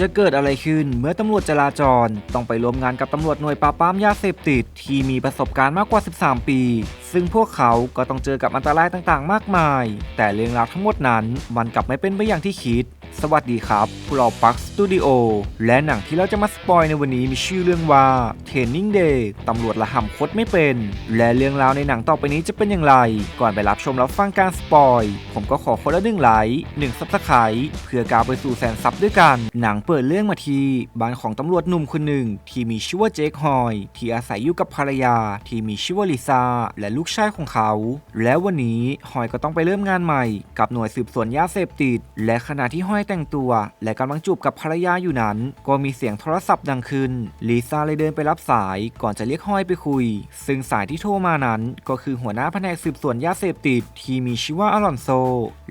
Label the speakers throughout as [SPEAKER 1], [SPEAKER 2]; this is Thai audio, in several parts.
[SPEAKER 1] จะเกิดอะไรขึ้นเมื่อตำรวจจราจร ต้องไปร่วมงานกับตำรวจหน่วยปราบปรามยาเสพติด ที่มีประสบการณ์มากกว่า 13 ปี ซึ่งพวกเขาก็ต้องเจอกับอันตรายต่างๆ มากมาย แต่เรื่องราวทั้งหมดนั้นมันกลับไม่เป็นไปอย่างที่คิด สวัสดีครับพวกเราปักสตูดิโอและหนังที่เราจะมาสปอยในวันนี้มีชื่อเรื่องว่า Training Day ตำรวจละห่ำคดไม่เป็น และเรื่องราวในหนังต่อไปนี้จะเป็นอย่างไร ก่อนไปรับชมรับฟังการสปอย ผมก็ขอคนละหนึ่งไลค์หนึ่งซับสไครต์เพื่อก้าวไปสู่แสนซับด้วยกัน หนังเปิดเรื่องมาที่บ้านของตำรวจหนุ่มคนหนึ่ง ที่มีชื่อว่าเจคฮอยที่อาศัยอยู่กับภรรยา ที่มีชื่อว่าลิซาและลูกชายของเขา และวันนี้ฮอยก็ต้องไปเริ่มงานใหม่ กับหน่วยสืบสวนยาเสพติด และขณะที่ฮอยแต่งตัว และกำลังจูบกับภรรยาอยู่นั้น ก็มีเสียงโทรศัพท์ดังขึ้นลิซ่าเลยเดินไปรับสายก่อนจะเรียกฮอยไปคุย ซึ่งสายที่โทรมานั้นก็คือหัวหน้าแผนกสืบสวนยาเสพติด ที่มีชื่อว่าอารอนโซ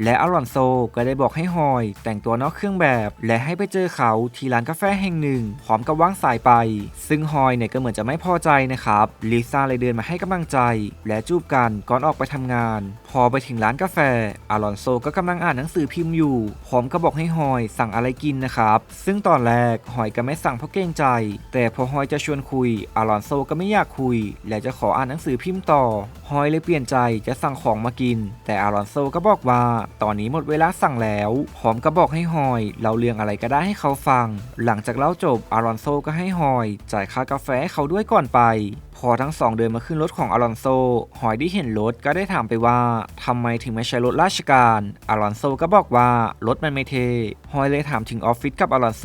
[SPEAKER 1] และอารอนโซก็ได้บอกให้ฮอย แต่งตัวนอกเครื่องแบบ และให้ไปเจอเขาที่ร้านกาแฟแห่งหนึ่ง พร้อมกับวางสายไป ซึ่งฮอยเนี่ยก็เหมือนจะไม่พอใจนะครับลิซ่าเลยเดินมาให้กำลังใจ และจูบกันก่อนออกไปทำงานพอไปถึงร้านกาแฟ อารอนโซก็กำลังอ่านหนังสือพิมพ์อยู่ พร้อมก็บอกให้ฮอยสั่งอะไรกินนะครับ ซึ่งตอนแรกฮอยก็ไม่สั่งเพราะเกรงใจ แต่พอฮอยจะชวนคุย อารอนโซก็ไม่อยากคุย และจะขออ่านหนังสือพิมพ์ต่อ ฮอยเลยเปลี่ยนใจจะสั่งของมากิน แต่อารอนโซก็บอกว่า ตอนนี้หมดเวลาสั่งแล้ว พร้อมก็บอกให้ฮอยเล่าเรื่องอะไรก็ได้ให้เขาฟัง หลังจากเล่าจบ อารอนโซก็ให้ฮอย จ่ายค่ากาแฟให้เขาด้วยก่อนไป พอทั้งสองเดินมาขึ้นรถของอารอนโซ หอยที่เห็นรถก็ได้ถามไปว่าทำไมถึงไม่ใช้รถราชการอารอนโซก็บอกว่ารถมันไม่เทฮอยเลยถามถึงออฟฟิศกับอารอนโซ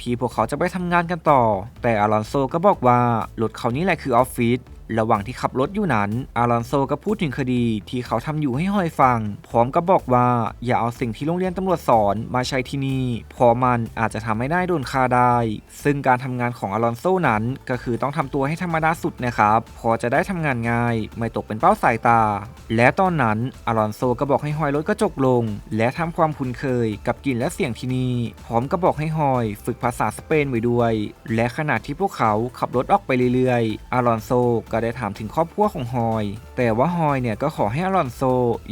[SPEAKER 1] ที่พวกเขาจะไปทำงานกันต่อ แต่อารอนโซก็บอกว่ารถเขานี่แหละคือออฟฟิศระหว่างที่ขับรถอยู่นั้น อารอนโซก็พูดถึงคดีที่เขาทำอยู่ให้ฮอยฟัง พร้อมกับบอกว่าอย่าเอาสิ่งที่โรงเรียนตำรวจสอนมาใช้ที่นี่เพราะมันอาจจะทำให้ได้โดนฆ่าได้ ซึ่งการทำงานของอารอนโซนั้น ก็คือต้องทำตัวให้ธรรมดาสุดนะครับ พอจะได้ทำงานง่าย ไม่ตกเป็นเป้าสายตา และตอนนั้นอารอนโซก็บอกให้ฮอยลดกระจกลง และทำความคุ้นเคยกับกลิ่นและเสียงที่นี่ พร้อมกับบอกให้ฮอย ฝึกภาษาสเปนไว้ด้วย และขณะที่พวกเขาขับรถออกไปเรื่อยๆ อารอนโซก็ได้ถามถึงครอบครัวของฮอย แต่ว่าฮอยเนี่ยก็ขอให้อารอนโซ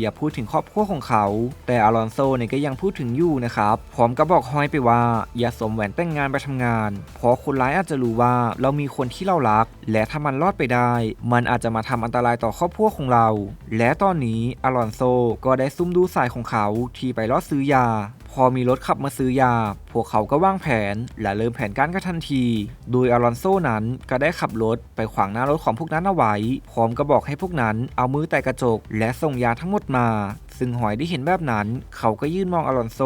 [SPEAKER 1] อย่าพูดถึงครอบครัวของเขา แต่อารอนโซเนี่ยก็ยังพูดถึงอยู่นะครับ พร้อมกับบอกฮอยไปว่า อย่าสวมแหวนแต่งงานไปทำงาน เพราะคนร้ายอาจจะรู้ว่าเรามีคนที่เรารัก และถ้ามันรอดไปได้ มันอาจจะมาทำอันตรายต่อครอบครัวของเรา และตอนนี้อารอนโซก็ได้ซุ่มดูสายของเขาที่ไปลอดซื้อยา พอมีรถขับมาซื้อยา พวกเขาก็วางแผน และเริ่มแผนการกันทันที โดยอารอนโซนั้นก็ได้ขับรถไปขวางหน้ารถของพวกนั้นเอาไว้ พร้อมก็บอกให้พวกนั้นเอามือแตะกระจก และส่งยาทั้งหมดมา ซึ่งหอยได้เห็นแบบนั้น เขาก็ยื่นมองอารอนโซ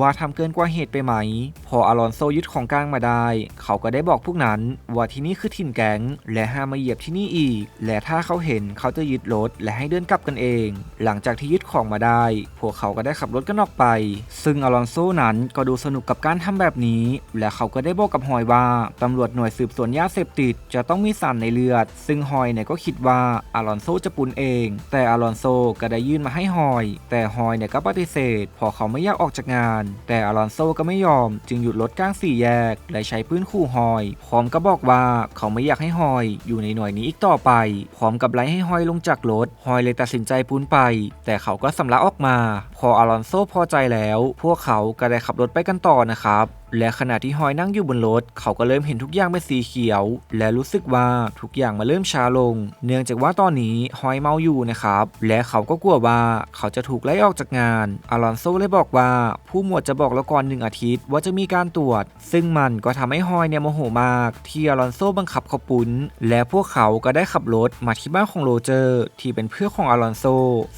[SPEAKER 1] ว่าทำเกินกว่าเหตุไปไหม พออารอนโซยึดของกลางมาได้ เขาก็ได้บอกพวกนั้นว่าที่นี่คือถิ่นแก๊งและห้ามมาเหยียบที่นี่อีก และถ้าเขาเห็นเขาจะยึดรถและให้เดินกลับกันเอง หลังจากที่ยึดของมาได้ พวกเขาก็ได้ขับรถกันออกไป ซึ่งอารอนโซนั้นก็ดูสนุกกับการทำแบบนี้ และเขาก็ได้บอกกับฮอยว่าตำรวจหน่วยสืบสวนยาเสพติดจะต้องมีสารในเลือด ซึ่งฮอยเนี่ยก็คิดว่าอารอนโซจะปุนเอง แต่อารอนโซก็ได้ยื่นมาให้ฮอย แต่ฮอยเนี่ยก็ปฏิเสธเพอเขาไม่อยากออกจากงาน แต่อารอนโซก็ไม่ยอม จึงหยุดรถกลางสี่แยก และใช้ปืนขู่ฮอย พร้อมก็บอกว่าเขาไม่อยากให้ฮอย อยู่ในหน่วยนี้อีกต่อไป พร้อมกับไล่ให้ฮอยลงจากรถฮอยเลยตัดสินใจปุนไป แต่เขาก็สำลักออกมา พออารอนโซพอใจแล้ว พวกเขาก็ได้ขับรถไปกันต่อนะครับ และขณะที่ฮอยนั่งอยู่บนรถ เขาก็เริ่มเห็นทุกอย่างเป็นสีเขียว และรู้สึกว่าทุกอย่างมาเริ่มช้าลง เนื่องจากว่าตอนนี้ฮอยเมาอยู่นะครับ และเขาก็กลัวว่าเขาจะถูกไล่ออกจากงานอารอนโซเลยบอกว่า ผู้หมวดจะบอกแล้วก่อนหนึ่งอาทิตย์ว่าจะมีการตรวจ ซึ่งมันก็ทำให้ฮอยเนี่ยโมโหมาก ที่อารอนโซบังคับเขาปุ้น และพวกเขาก็ได้ขับรถมาที่บ้านของโรเจอร์ ที่เป็นเพื่อนของอารอนโซ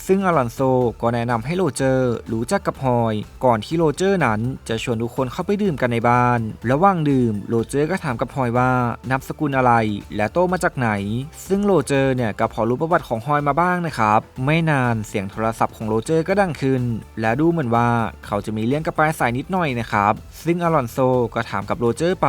[SPEAKER 1] ซึ่งอารอนโซก็แนะนำให้โรเจอร์รู้จักกับฮอย ก่อนที่โรเจอร์นั้นจะชวนทุกคนเข้าไปดื่มกันในบ้าน ระหว่างดื่มโรเจอร์ก็ถามกับฮอยว่านามสกุลอะไร และโตมาจากไหน ซึ่งโรเจอร์เนี่ยก็พอรู้ประวัติของฮอยมาบ้างนะครับ ไม่นานเสียงโทรศัพท์ของโรเจอร์ก็ดังขึ้น และดูเหมือนว่าเขาจะมีเรื่องกับปลายสายนิดหน่อยนะครับ ซึ่งอารอนโซก็ถามกับโรเจอร์ไป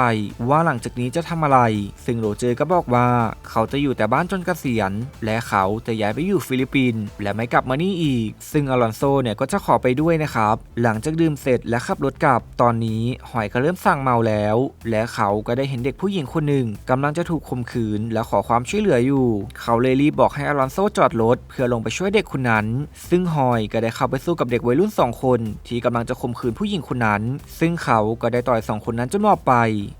[SPEAKER 1] ว่าหลังจากนี้จะทำอะไร ซึ่งโรเจอร์ก็บอกว่า เขาจะอยู่แต่บ้านจนเกษียณ และเขาจะย้ายไปอยู่ฟิลิปปินส์และไม่กลับมานี่อีก ซึ่งอารอนโซเนี่ยก็จะขอไปด้วยนะครับ หลังจากดื่มเสร็จและขับรถกลับ ตอนนี้หอยก็เริ่มสั่งเมาแล้ว และเขาก็ได้เห็นเด็กผู้หญิงคนหนึ่งกำลังจะถูกข่มขืน และขอความช่วยเหลืออยู่ เขาเลยรีบบอกให้อลอนโซจอดรถเพื่อลงไปช่วยเด็กคนนั้น ซึ่งฮอยก็ได้เข้าไปสู้กับเด็กวัยรุ่นสองคน ที่กำลังจะข่มขืนผู้หญิงคนนั้น ซึ่งเขาก็ได้ต่อยสองคนนั้นจนหมอบไป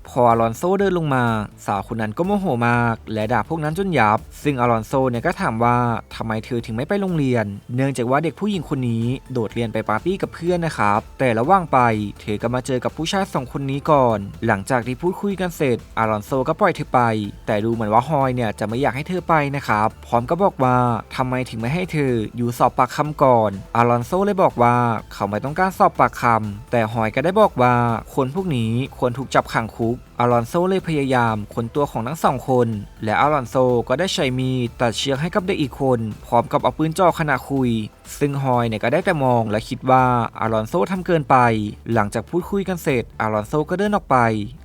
[SPEAKER 1] พออลอนโซเดินลงมา สาวคนนั้นก็โมโหมาก และด่าพวกนั้นจนยับ ซึ่งอลอนโซเนี่ยก็ถามว่าทำไมเธอถึงไม่ไปโรงเรียน เนื่องจากว่าเด็กผู้หญิงคนนี้โดดเรียนไปปาร์ตี้กับเพื่อนนะครับแต่ระหว่างไปเธอก็มาเจอกับผู้ชายสองคนนี้ก่อน หลังจากที่พูดคุยกันเสร็จ อารอนโซก็ปล่อยเธอไป แต่ดูเหมือนว่าฮอยเนี่ยจะไม่อยากให้เธอไปนะครับ พร้อมก็บอกว่าทำไมถึงไม่ให้เธออยู่สอบปากคำก่อน อารอนโซเลยบอกว่าเขาไม่ต้องการสอบปากคำแต่ฮอยก็ได้บอกว่าคนพวกนี้ควรถูกจับขังคุก อารอนโซเลยพยายามขนตัวของทั้งสองคน และอารอนโซก็ได้ใช้มีดตัดเชือกให้กับเด็กอีกคน พร้อมกับเอาปืนจ่อขณะคุย ซึ่งฮอยเนี่ยก็ได้แต่มองและคิดว่าอารอนโซทำเกินไป หลังจากพูดคุยกันเสร็จอารอนโซก็เดินออกไป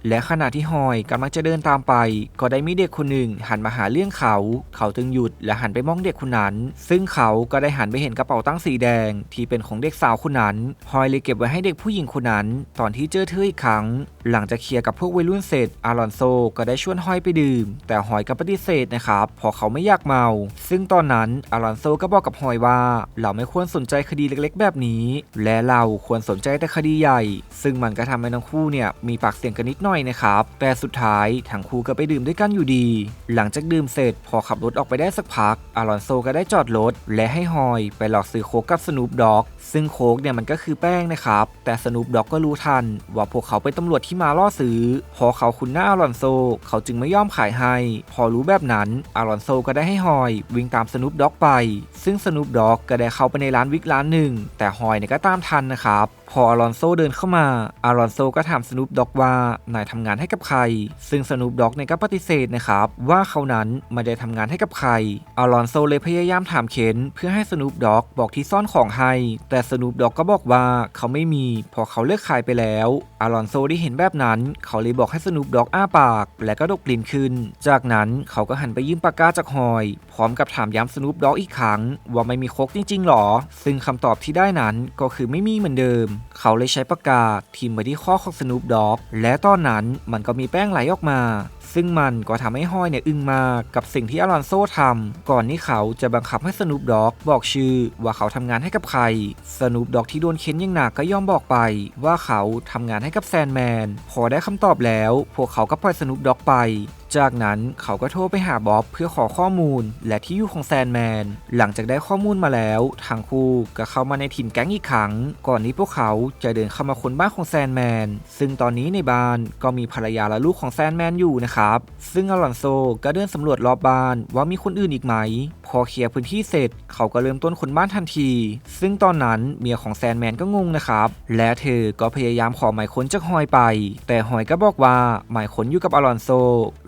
[SPEAKER 1] และขณะที่ฮอยกำลังจะเดินตามไป ก็ได้มีเด็กคนหนึ่งหันมาหาเรื่องเขา เขาจึงหยุดและหันไปมองเด็กคนนั้น ซึ่งเขาก็ได้หันไปเห็นกระเป๋าตังค์สีแดง ที่เป็นของเด็กสาวคนนั้น ฮอยเลยเก็บไว้ให้เด็กผู้หญิงคนนั้น ตอนที่เจอเธออีกครั้ง หลังจากเคลียร์กับพวกวัยรุ่นเสร็จอลอนโซก็ได้ชวนฮอยไปดื่ม แต่ฮอยก็ปฏิเสธนะครับเพราะเขาไม่อยากเมา ซึ่งตอนนั้นอลอนโซก็บอกกับฮอยว่า เราไม่ควรสนใจคดีเล็กๆ แบบนี้ และเราควรสนใจแต่คดีใหญ่ ซึ่งมันก็ทำให้ทั้งคู่เนี่ยมีปากเสียงกันนิดหน่อยนะครับ แต่สุดท้ายทั้งคู่ก็ไปดื่มด้วยกันอยู่ดี หลังจากดื่มเสร็จพอขับรถออกไปได้สักพักอลอนโซก็ได้จอดรถและให้ฮอยไปหลอกซื้อโคกกับสนูปด็อก ซึ่งโคกเนี่ยมันก็คือแป้งนะครับ แต่สนูปด็อกก็รู้ทัน ว่าพวกเขาเป็นตำรวจที่มาล่อซื้อ พอเขาคุ้นหน้าอลอนโซ เขาจึงไม่ยอมขายให้ พอรู้แบบนั้นอลอนโซก็ได้ให้ฮอยวิ่งตามสนูปด็อกไป ซึ่งสนูปด็อกก็ได้เข้าไปในร้านวิกร้านหนึ่งแต่ฮอยเนี่ยก็ตามทันนะครับ พออลอนโซเดินเข้ามาอลอนโซก็ถามสนูปด็อกว่านายทำงานให้กับใคร ซึ่งสนูปด็อกเนี่ยก็ปฏิเสธนะครับว่าเขานั้นไม่ได้ทำงานให้กับใครอลอนโซเลยพยายามถามเค้นเพื่อให้สนูปด็อกบอกที่ซ่อนของให้ แต่สนูปด็อกก็บอกว่าเขาไม่มีเพอเขาเลิกขายไปแล้วอลอนโซได้เห็นแบบนั้น เขาเลยบอกให้สนูปด็อกอ้าปาก และก็ดกกลิ่นขึ้น จากนั้นเขาก็หันไปยืมปากกาจากฮอย พร้อมกับถามย้ำสนูปด็อกอีกครั้ง ว่าไม่มีโคกจริงๆหรอ ซึ่งคำตอบที่ได้นั้นก็คือไม่มีเหมือนเดิมเขาเลยใช้ปากกาทิมไปที่ข้อของสนูปด็อกและตอนนั้นมันก็มีแป้งไหลออกมา ซึ่งมันก็ทำให้ฮอยเนี่ยอึ้งมากกับสิ่งที่อลอนโซ่ทำก่อนที่เขาจะบังคับให้สนูปด็อกบอกชื่อว่าเขาทำงานให้กับใคร สนูปด็อกที่โดนเค้นยังหนักก็ยอมบอกไป ว่าเขาทำงานให้กับแซนแมน พอได้คำตอบแล้ว พวกเขาก็ปล่อยสนูปด็อกไปจากนั้นเขาก็โทรไปหาบ๊อบเพื่อขอข้อมูล และที่อยู่ของแซนแมน หลังจากได้ข้อมูลมาแล้วทางคู่ก็เข้ามาในถิ่นแก๊งอีกครั้ง ก่อนที่พวกเขาจะเดินเข้ามาค้นบ้านของแซนแมน ซึ่งตอนนี้ในบ้านก็มีภรรยาและลูกของแซนแมนอยู่นะครับซึ่งอลอนโซก็เดินสำรวจรอบบ้านว่ามีคนอื่นอีกไหม พอเคลียร์พื้นที่เสร็จ เขาก็เริ่มต้นค้นบ้านทันที ซึ่งตอนนั้นเมียของแซนแมนก็งงนะครับ และเธอก็พยายามขอหมายค้นจากฮอยไป แต่ฮอยก็บอกว่าหมายค้นอยู่กับอลอนโซ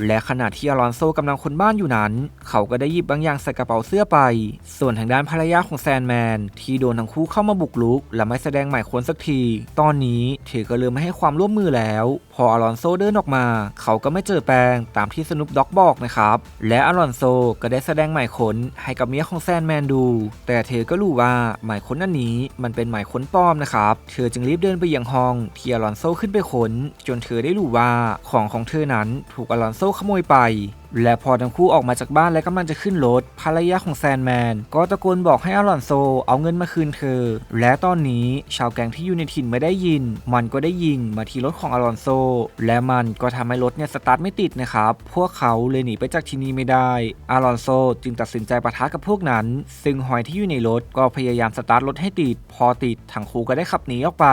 [SPEAKER 1] และขณะที่อลอนโซกำลังค้นบ้านอยู่นั้น เขาก็ได้หยิบบางอย่างใส่กระเป๋าเสื้อไป ส่วนทางด้านภรรยาของแซนแมนที่โดนทั้งคู่เข้ามาบุกรุก และไม่แสดงหมายค้นสักที ตอนนี้เธอก็เริ่มไม่ให้ความร่วมมือแล้วพออลอนโซเดินออกมา เขาก็ไม่เจอแปลงตามที่สนุปด็อกบอกนะครับ และอลอนโซก็ได้แสดงหมายค้นให้กับเมียของแซนแมนดู แต่เธอก็รู้ว่าหมายค้นอันนี้มันเป็นหมายค้นปลอมนะครับ เธอจึงรีบเดินไปยังห้องที่อลอนโซขึ้นไปค้น จนเธอได้รู้ว่าของของเธอนั้นถูกอลอนโซขโมยไปและพอทั้งคู่ออกมาจากบ้านและกำลังจะขึ้นรถภรรยาของแซนแมน ก็ตะโกนบอกให้อลอนโซเอาเงินมาคืนเธอ และตอนนี้ชาวแกงที่อยู่ในถิ่นไม่ได้ยิน มันก็ได้ยิงมาที่รถของอลอนโซ และมันก็ทำให้รถเนี่ยสตาร์ทไม่ติดนะครับ พวกเขาเลยหนีไปจากที่นี่ไม่ได้อลอนโซจึงตัดสินใจปะทะกับพวกนั้น ซึ่งหอยที่อยู่ในรถก็พยายามสตาร์ทรถให้ติด พอติดทั้งคู่ก็ได้ขับหนีออกไป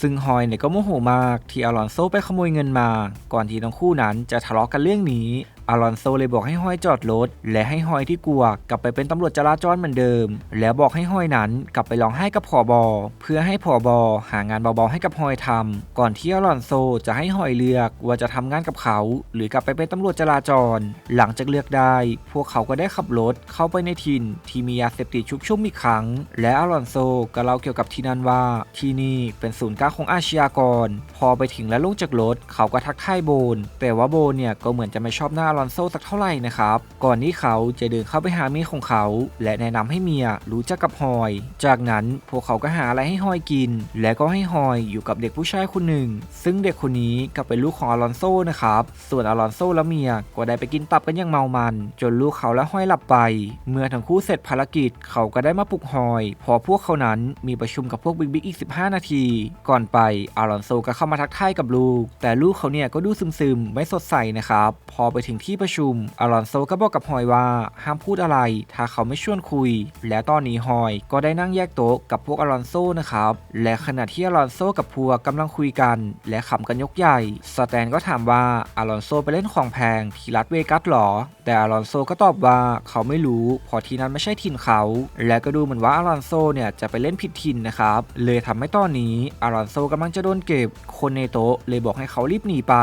[SPEAKER 1] ซึ่งฮอยเนี่ยก็โมโหมากที่อลอนโซไปขโมยเงินมา ก่อนที่ทั้งคู่นั้นจะทะเลาะกันเรื่องนี้ อลอนโซเลยบอกให้ฮอยจอดรถ และให้ฮอยที่กลัว กลับไปเป็นตำรวจจราจรเหมือนเดิม แล้วบอกให้ฮอยนั้นกลับไปร้องไห้กับผอบอเพื่อให้ผอบอหางานเบาๆให้กับฮอยทำก่อนที่อลอนโซจะให้ฮอยเลือกว่าจะทำงานกับเขา หรือกลับไปเป็นตำรวจจราจร หลังจากเลือกได้ พวกเขาก็ได้ขับรถเข้าไปในถิ่น ที่มียาเสพติดชุกชุ่มอีกครั้ง และอลอนโซก็เล่าเกี่ยวกับที่นั่นว่า ที่นี่เป็นศูนย์กลางของอาชญากร พอไปถึงและลงจากรถเขาก็ทักทายโบน แต่ว่าโบนเนี่ยก็เหมือนจะไม่ชอบหน้าลอนโซสักเท่าไหร่นะครับ ก่อนที่เขาจะเดินเข้าไปหาเมียของเขา และแนะนำให้เมียรู้จักกับฮอย จากนั้นพวกเขาก็หาอะไรให้ฮอยกิน และก็ให้ฮอยอยู่กับเด็กผู้ชายคนหนึ่ง ซึ่งเด็กคนนี้ก็เป็นลูกของอลอนโซนะครับ ส่วนอลอนโซและเมียก็ได้ไปกินตับกันอย่างเมามัน จนลูกเขาและฮอยหลับไป เมื่อทั้งคู่เสร็จภารกิจเขาก็ได้มาปลุกฮอย พอพวกเขานั้นมีประชุมกับพวกบิ๊กบิ๊กอีก 15 นาที ก่อนไปอลอนโซก็เข้ามาทักทายกับลูก แต่ลูกเขาเนี่ยก็ดูซึมๆไม่สดใสนะครับ พอไปถึงที่ประชุม อลอนโซก็บอกกับฮอยว่า ห้ามพูดอะไร ถ้าเขาไม่ชวนคุย และตอนนี้ฮอยก็ได้นั่งแยกโต๊ะกับพวกอลอนโซนะครับ และขณะที่อลอนโซกับพัวกำลังคุยกัน และขำกันยกใหญ่ สแตนก็ถามว่าอลอนโซไปเล่นของแพงที่รัสเวกัสหรอแต่อลอนโซก็ตอบว่าเขาไม่รู้เพราะที่นั้นไม่ใช่ถิ่นเขา และก็ดูเหมือนว่าอลอนโซเนี่ยจะไปเล่นผิดถิ่นนะครับ เลยทำให้ตอนนี้อลอนโซกำลังจะโดนเก็บ คนในโต๊ะเลยบอกให้เขารีบหนีไป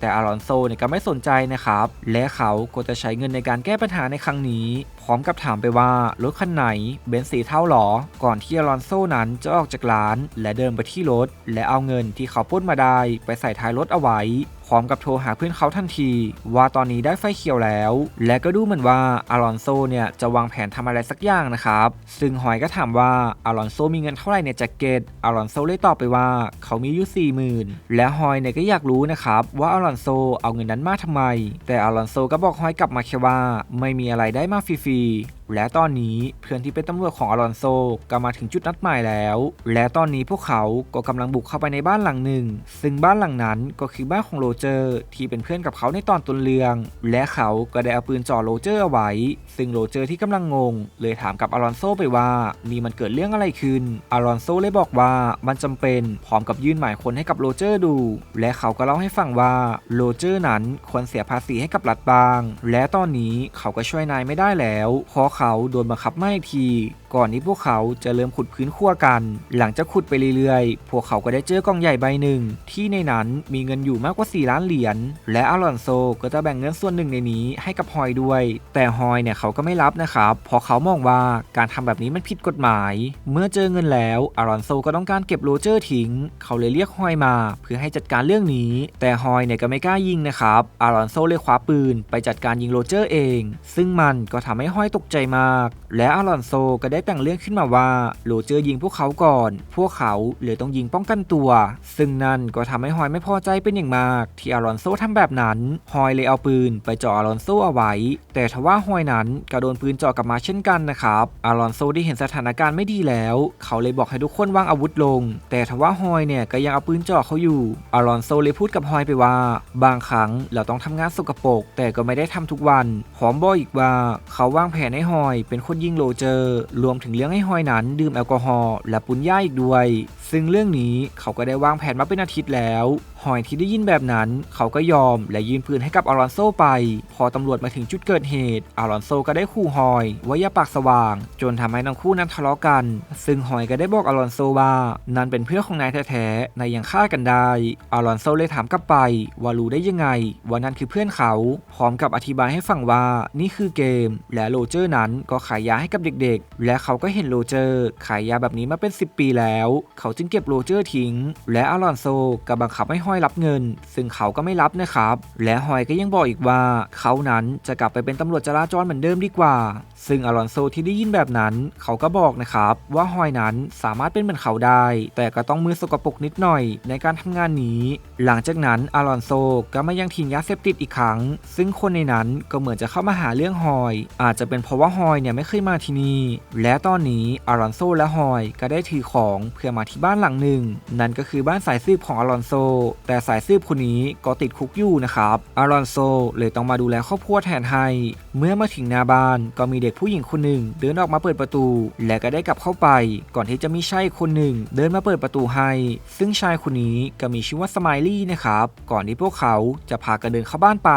[SPEAKER 1] แต่อลอนโซเนี่ยก็ไม่สนใจนะครับ และเขาก็จะใช้เงินในการแก้ปัญหาในครั้งนี้ พร้อมกับถามไปว่ารถคันไหนเบนซ์สีเท่าหรอ ก่อนที่อลอนโซนั้นจะออกจากร้าน และเดินไปที่รถ และเอาเงินที่เขาปล้นมาได้ ไปใส่ท้ายรถเอาไว้ พร้อมกับโทรหาเพื่อนเขาทันที ว่าตอนนี้ได้ไฟเขียวแล้ว และก็ดูเหมือนว่าอลอนโซเนี่ยจะวางแผนทำอะไรสักอย่างนะครับ ซึ่งหอยก็ถามว่าอลอนโซมีเงินเท่าไหร่ในแจ็คเก็ตอลอนโซเลยตอบไปว่าเขามีอยู่สี่หมื่นและหอยเนี่ยก็อยากรู้นะครับว่าอลอนโซเอาเงินนั้นมาทำไม แต่อลอนโซก็บอกหอยกลับมาแค่ว่า ไม่มีอะไรได้มาฟรีๆ และตอนนี้เพื่อนที่เป็นตำรวจของอลอนโซก็มาถึงจุดนัดหมายแล้ว และตอนนี้พวกเขาก็กำลังบุกเข้าไปในบ้านหลังหนึ่ง ซึ่งบ้านหลังนั้นก็คือบ้านของโรเจอร์ที่เป็นเพื่อนกับเขาในตอนต้นเรื่อง และเขาก็ได้เอาปืนจ่อโรเจอร์เอาไว้ ซึ่งโรเจอร์ที่กำลังงง เลยถามกับอลอนโซไปว่านี่มันเกิดเรื่องอะไรขึ้นอลอนโซเลยบอกว่ามันจำเป็นพร้อมกับยื่นหมายคนให้กับโรเจอร์ดู และเขาก็เล่าให้ฟังว่าโรเจอร์นั้นควรเสียภาษีให้กับรัฐบาง และตอนนี้เขาก็ช่วยนายไม่ได้แล้วเพราะเขาโดนบังคับมาอีกทีก่อนที่พวกเขาจะเริ่มขุดพื้นขั้วกัน หลังจากขุดไปเรื่อยๆ พวกเขาก็ได้เจอกล่องใหญ่ใบหนึ่ง ที่ในนั้นมีเงินอยู่มากกว่า 4 ล้านเหรียญ และอลอนโซก็จะแบ่งเงินส่วนหนึ่งในนี้ให้กับฮอยด้วย แต่ฮอยเนี่ยเขาก็ไม่รับนะครับ เพราะเขามองว่าการทำแบบนี้มันผิดกฎหมาย เมื่อเจอเงินแล้วอลอนโซก็ต้องการเก็บโรเจอร์ทิ้ง เขาเลยเรียกฮอยมา เพื่อให้จัดการเรื่องนี้ แต่ฮอยเนี่ยก็ไม่กล้ายิงนะครับอลอนโซเลยคว้าปืน ไปจัดการยิงโรเจอร์เอง ซึ่งมันก็ทำให้ฮอยตกใจมากและอลอนโซก็ได้แต่งเรื่องขึ้นมาว่าโรเจอร์ยิงพวกเขาก่อน พวกเขาเลยต้องยิงป้องกันตัว ซึ่งนั่นก็ทำให้ฮอยไม่พอใจเป็นอย่างมาก ที่อลอนโซทำแบบนั้นฮอยเลยเอาปืนไปจ่ออลอนโซเอาไว้ แต่ทว่าฮอยนั้นก็โดนปืนจ่อกลับมาเช่นกันนะครับอลอนโซได้เห็นสถานการณ์ไม่ดีแล้ว เขาเลยบอกให้ทุกคนวางอาวุธลง แต่ทว่าฮอยเนี่ยก็ยังเอาปืนจ่อเขาอยู่อลอนโซเลยพูดกับฮอยไปว่า บางครั้งเราต้องทำงานสกปรกแต่ก็ไม่ได้ทำทุกวันพร้อมบอกอีกว่า เขาวางแผนให้ฮอยเป็นคนยิงโรเจอร์ รวมถึงเรื่องให้ฮอยนั้นดื่มแอลกอฮอล์และปุนย่าอีกด้วย ซึ่งเรื่องนี้เขาก็ได้วางแผนมาเป็นอาทิตย์แล้วฮอยที่ได้ยินแบบนั้นเขาก็ยอมและยืนปืนให้กับอลอนโซไป พอตำรวจมาถึงจุดเกิดเหตุอลอนโซก็ได้ขู่ฮอยว่าอย่าปากสว่าง จนทำให้ทั้งคู่นั้นทะเลาะกัน ซึ่งฮอยก็ได้บอกอลอนโซว่านั่นเป็นเพื่อนของนายแท้ๆนายยังฆ่ากันได้อลอนโซเลยถามกลับไป ว่ารู้ได้ยังไงว่านั่นคือเพื่อนเขา พร้อมกับอธิบายให้ฟังว่านี่คือเกม และโรเจอร์นั้นก็ขายยาให้กับเด็กๆ และเขาก็เห็นโรเจอร์ขายยาแบบนี้มาเป็น 10 ปีแล้ว เขาจึงเก็บโรเจอร์ทิ้ง และอลอนโซก็บังคับให้ฮอยรับเงิน ซึ่งเขาก็ไม่รับนะครับ และฮอยก็ยังบอกอีกว่า เขานั้นจะกลับไปเป็นตำรวจจราจรเหมือนเดิมดีกว่า ซึ่งอลอนโซที่ได้ยินแบบนั้น เขาก็บอกนะครับ ว่าฮอยนั้นสามารถเป็นเหมือนเขาได้ แต่ก็ต้องมือสกปรกนิดหน่อยในการทำงานนี้ หลังจากนั้นอลอนโซก็มายังทิ้งยาเสพติดอีกครั้ง ซึ่งคนในนั้นก็เหมือนจะเข้ามาหาเรื่องฮอย อาจจะเป็นเพราะว่าฮอยเนี่ยไม่เคยมาที่นี่ และตอนนี้อลอนโซและฮอยก็ได้ถือของเพื่อมาที่บ้านหลังหนึ่ง นั่นก็คือบ้านสายสืบของอลอนโซ แต่สายสืบคนนี้ก็ติดคุกอยู่นะครับอลอนโซเลยต้องมาดูแลครอบครัวแทนให้ เมื่อมาถึงหน้าบ้านก็มีเด็กผู้หญิงคนหนึ่ง เดินออกมาเปิดประตู และก็ได้กลับเข้าไป ก่อนที่จะมีชายคนหนึ่ง เดินมาเปิดประตูให้ ซึ่งชายคนนี้ก็มีชื่อว่าสไมลี่นะครับ ก่อนที่พวกเขาจะพากันเดินเข้าบ้านไป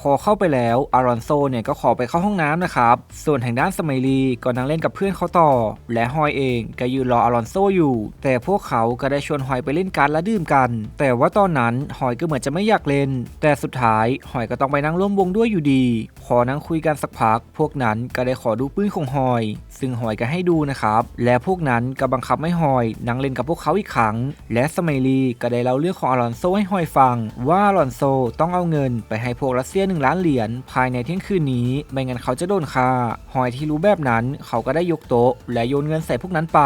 [SPEAKER 1] พอเข้าไปแล้วอารอนโซเนี่ยก็ขอไปเข้าห้องน้ำนะครับ ส่วนทางด้านสไมลี่ก็นั่งเล่นกับเพื่อนเขาต่อ และฮอยเองก็ยืนรออารอนโซอยู่ แต่พวกเขาก็ได้ชวนฮอยไปเล่นการ์ดและดื่มกัน แต่ว่าตอนนั้นฮอยก็เหมือนจะไม่อยากเล่น แต่สุดท้ายฮอยก็ต้องไปนั่งร่วมวงด้วยอยู่ดี พอนั่งคุยกันสักพัก พวกนั้นก็ได้ขอดูปืนของฮอย ซึ่งฮอยก็ให้ดูนะครับ และพวกนั้นก็บังคับให้ฮอยนั่งเล่นกับพวกเขาอีกครั้ง และสไมลี่ก็ได้เล่าเรื่องของอารอนโซให้ฮอยฟัง ว่าอารอนโซต้องเอาเงินไปให้พวกรัสเซีย1ล้านเหรียญภายในเที่ยงคืนนี้ไม่งั้นเขาจะโดนฆ่าหอยที่รู้แบบนั้นเขาก็ได้ยกโต๊ะ และโยนเงินใส่พวกนั้นไป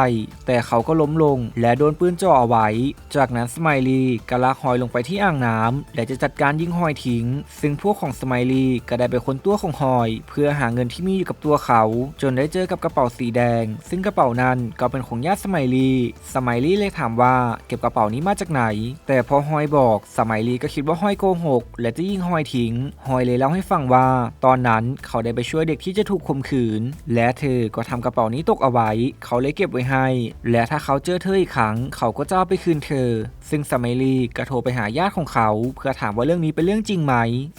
[SPEAKER 1] แต่เขาก็ล้มลง และโดนปืนจ่อเอาไว้ จากนั้นสไมลีก็ลากหอยลงไปที่อ่างน้ำและจะจัดการยิงหอยทิ้ง ซึ่งพวกของสไมลีก็ได้ไปค้นตัวของหอย เพื่อหาเงินที่มีอยู่กับตัวเขา จนได้เจอกับกระเป๋าสีแดง ซึ่งกระเป๋านั้นก็เป็นของญาติสไมลี่สไมลีเลยถามว่าเก็บกระเป๋านี้มาจากไหน แต่พอหอยบอกสไมลีก็คิดว่าหอยโกหก และจะยิงหอยทิ้งหอยเลยเล่าให้ฟังว่า ตอนนั้นเขาได้ไปช่วยเด็กที่จะถูกข่มขืนและเธอก็ทำกระเป๋านี้ตกเอาไว้ เขาเลยเก็บไว้ให้ และถ้าเขาเจอเธออีกครั้ง เขาก็จะเอาไปคืนเธอ ซึ่งสมัยลีก็โทรไปหาญาติของเขา เพื่อถามว่าเรื่องนี้เป็นเรื่องจริงไหม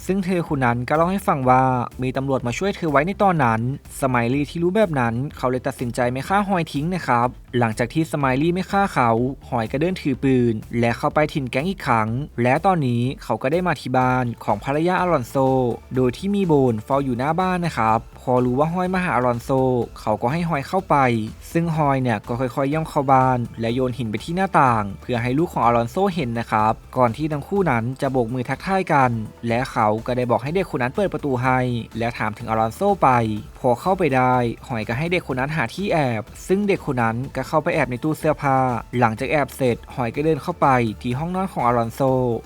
[SPEAKER 1] ซึ่งเธอคนนั้นก็เล่าให้ฟังว่ามีตำรวจมาช่วยเธอไว้ในตอนนั้น สมัยลีที่รู้แบบนั้น เขาเลยตัดสินใจไม่ฆ่าฮอยทิ้งนะครับ หลังจากที่สมัยลี่ไม่ฆ่าเขา หอยก็เดินถือปืน และเข้าไปถิ่นแก๊งอีกครั้ง และตอนนี้เขาก็ได้มาที่บ้านของภรรยาอลอนโซ โดยที่มีโบนเฝ้าอยู่หน้าบ้านนะครับ พอรู้ว่าฮอยมาหาอลอนโซ เขาก็ให้ฮอยเข้าไป ซึ่งฮอยเนี่ยก็ค่อยๆย่องเข้าบ้าน และโยนหินไปที่หน้าต่าง เพื่อให้ลูกของอลอนโซเห็นนะครับ ก่อนที่ทั้งคู่นั้นจะโบกมือทักทายกัน และเขาก็ได้บอกให้เด็กคนนั้นเปิดประตูให้ และถามถึงอลอนโซไป พอเข้าไปได้ หอยก็ให้เด็กคนนั้นหาที่แอบ ซึ่งเด็กคนนั้นก็เข้าไปแอบในตู้เสื้อผ้า หลังจากแอบเสร็จ หอยก็เดินเข้าไปที่ห้องนอนของอลอนโซ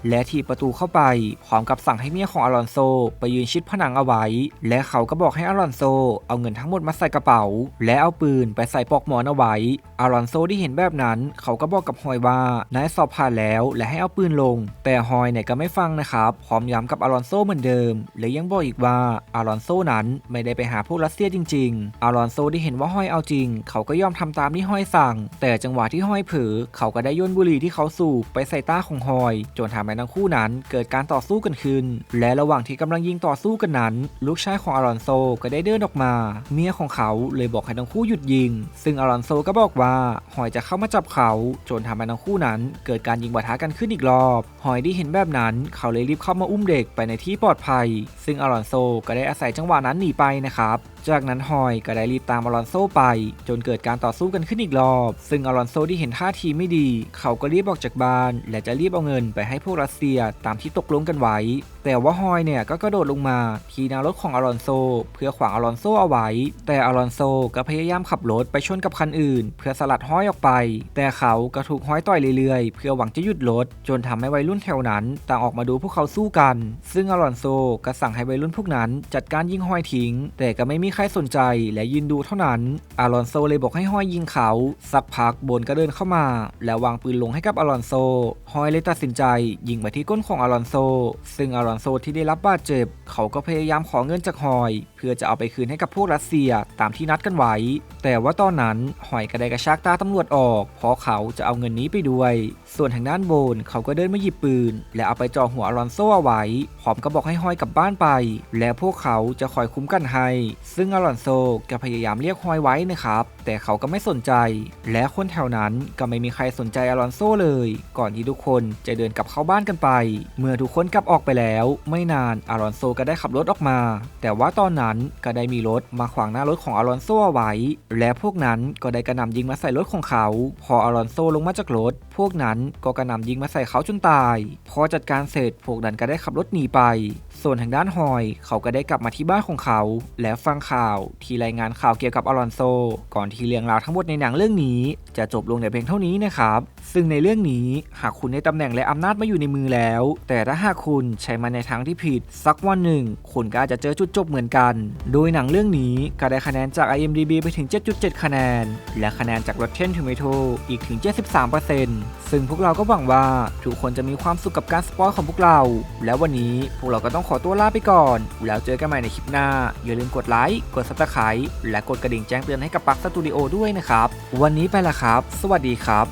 [SPEAKER 1] และทีบประตูเข้าไป พร้อมกับสั่งให้เมียของอลอนโซ ไปยืนชิดผนังเอาไว้ และเขาก็บอกให้อลอนโซ เอาเงินทั้งหมดมาใส่กระเป๋า และเอาปืนไปใส่ปลอกหมอนเอาไว้อลอนโซที่เห็นแบบนั้น เขาก็บอกกับฮอยว่านายสอบผ่านแล้วและให้เอาปืนลง แต่ฮอยเนี่ยก็ไม่ฟังนะครับพร้อมย้ำกับอลอนโซเหมือนเดิม และยังบอกอีกว่าอลอนโซนั้นไม่ได้ไปหาพวกรัสเซียจริง ๆอลอนโซที่เห็นว่าฮอยเอาจริง เขาก็ยอมทำตามที่ฮอยสั่ง แต่จังหวะที่ฮอยเผลอเขาก็ได้โยนบุหรี่ที่เขาสูบไปใส่ตาของฮอย จนทำให้ทั้งคู่นั้นเกิดการต่อสู้กันขึ้น และระหว่างที่กำลังยิงต่อสู้กันนั้น ลูกชายของอลอนโซก็ได้เดินออกมา เมียของเขาเลยบอกให้ทั้งคู่หยุดยิง ซึ่งอลอนโซก็บอกว่าหอยจะเข้ามาจับเขา จนทำให้ทั้งคู่นั้นเกิดการยิงปะทะกันขึ้นอีกรอบหอยที่เห็นแบบนั้น เขาเลยรีบเข้ามาอุ้มเด็กไปในที่ปลอดภัย ซึ่งอลอนโซก็ได้อาศัยจังหวะนั้นหนีไปนะครับจากนั้นฮอยก็ได้รีบตามอลอนโซไป จนเกิดการต่อสู้กันขึ้นอีกรอบ ซึ่งอลอนโซที่เห็นท่าทีไม่ดี เขาก็รีบออกจากบ้าน และจะรีบเอาเงินไปให้พวกรัสเซียตามที่ตกลงกันไว้แต่ว่าฮอยเนี่ยก็กระโดดลงมาที่นารถของอลอนโซ เพื่อขวางอลอนโซเอาไว้ แต่อลอนโซก็พยายามขับรถไปชนกับคันอื่น เพื่อสลัดฮอยออกไป แต่เขาก็ถูกฮอยต่อยเรื่อยๆ เพื่อหวังจะหยุดรถจนทำให้วัยรุ่นแถวนั้น ต่างออกมาดูพวกเขาสู้กัน ซึ่งอลอนโซก็สั่งให้วัยรุ่นพวกนั้น จัดการยิงฮอยทิ้ง แต่ก็ไม่มีใครสนใจและยืนดูเท่านั้นอลอนโซเลยบอกให้ฮอยยิงเขา สักพักโบนก็เดินเข้ามา แล้ววางปืนลงให้กับอลอนโซฮอยเลยตัดสินใจยิงไปที่ก้นของอลอนโซ ซึ่งอลอนโซที่ได้รับบาดเจ็บ เขาก็พยายามขอเงินจากฮอย เพื่อจะเอาไปคืนให้กับพวกรัสเซียตามที่นัดกันไว้ แต่ว่าตอนนั้นหอยก็ได้กระชากตาตำรวจออกเพราะเขาจะเอาเงินนี้ไปด้วย ส่วนทางด้านโบนเขาก็เดินมาหยิบปืน และเอาไปจ่อหัวอลอนโซเอาไว้พร้อมกับบอกให้ฮอยกลับบ้านไป และพวกเขาจะคอยคุ้มกันให้ ซึ่งอลอนโซก็พยายามเรียกฮอยไว้นะครับ แต่เขาก็ไม่สนใจ และคนแถวนั้นก็ไม่มีใครสนใจอลอนโซเลย ก่อนที่ทุกคนจะเดินกลับเข้าบ้านกันไป เมื่อทุกคนกลับออกไปแล้ว ไม่นานอลอนโซก็ได้ขับรถออกมา แต่ว่าตอนนั้นก็ได้มีรถมาขวางหน้ารถของอลอนโซเอาไว้ และพวกนั้นก็ได้กระหน่ำยิงมาใส่รถของเขา พออลอนโซลงมาจากรถ พวกนั้นก็กระหน่ำยิงมาใส่เขาจนตาย พอจัดการเสร็จพวกนั้นก็ได้ขับรถหนีไป ส่วนทางด้านฮอย เขาก็ได้กลับมาที่บ้านของเขา และฟังข่าวที่รายงานข่าวเกี่ยวกับอลอนโซ ก่อนที่เรื่องราวทั้งหมดในหนังเรื่องนี้ จะจบลงแต่เพียงเท่านี้นะครับ ซึ่งในเรื่องนี้หากคุณได้ตำแหน่งและอำนาจมาอยู่ในมือแล้ว แต่ถ้าหากคุณใช้มันในทางที่ผิด สักวันหนึ่ง คุณก็อาจจะเจอจุดจบเหมือนกัน โดยหนังเรื่องนี้ก็ได้คะแนนจาก IMDb ไปถึง 7.7 คะแนน และคะแนนจาก Rotten Tomato อีกถึง 73% ซึ่งพวกเราก็หวังว่าทุกคนจะมีความสุขกับการสปอยของพวกเรา แล้ววันนี้พวกเราก็ต้องขอตัวลาไปก่อน แล้วเจอกันใหม่ในคลิปหน้า อย่าลืมกดไลค์กดซับสไครต์และกดกระดิ่งแจ้งเตือนให้กับปักสตูดิโอด้วยนะครับ วันนี้ไปละครับ สวัสดีครับ